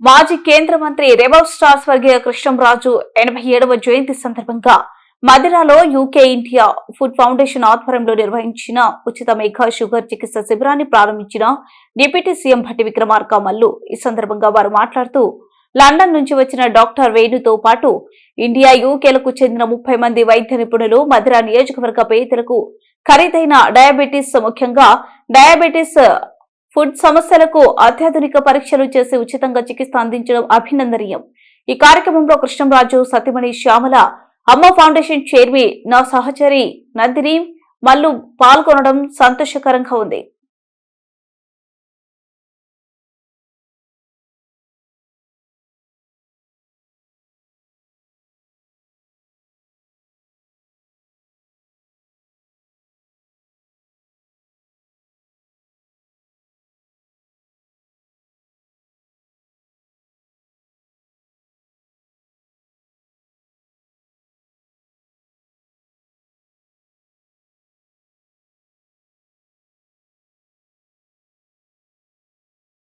మాజీ కేంద్ర మంత్రి రెబల్ స్టార్ స్వర్గీయ కృష్ణంరాజు ఎనభై ఏడవ జయంతి సందర్భంగా మదిరాలో యూకే ఇండియా ఫుడ్ ఫౌండేషన్ ఆధ్వర్యంలో నిర్వహించిన ఉచిత మేఘా షుగర్ చికిత్స శిబిరాన్ని ప్రారంభించిన డిప్యూటీ సీఎం భట్టి విక్రమార్క మల్లు. ఈ సందర్భంగా వారు మాట్లాడుతూ లండన్ నుంచి వచ్చిన డాక్టర్ వేణుతో పాటు ఇండియా యూకేలకు చెందిన ముప్పై మంది వైద్య నిపుణులు మధుర నియోజకవర్గ పేదలకు ఖరీదైన డయాబెటీస్ ముఖ్యంగా డయాబెటీస్ ఫుడ్ సమస్యలకు అత్యాధునిక పరీక్షలు చేసి ఉచితంగా చికిత్స అందించడం అభినందనీయం. ఈ కార్యక్రమంలో కృష్ణంరాజు సతిమణి శ్యామల అమ్మ ఫౌండేషన్ చైర్మన్ నా సహచరి నందిని మల్లు పాల్గొనడం సంతోషకరంగా ఉంది.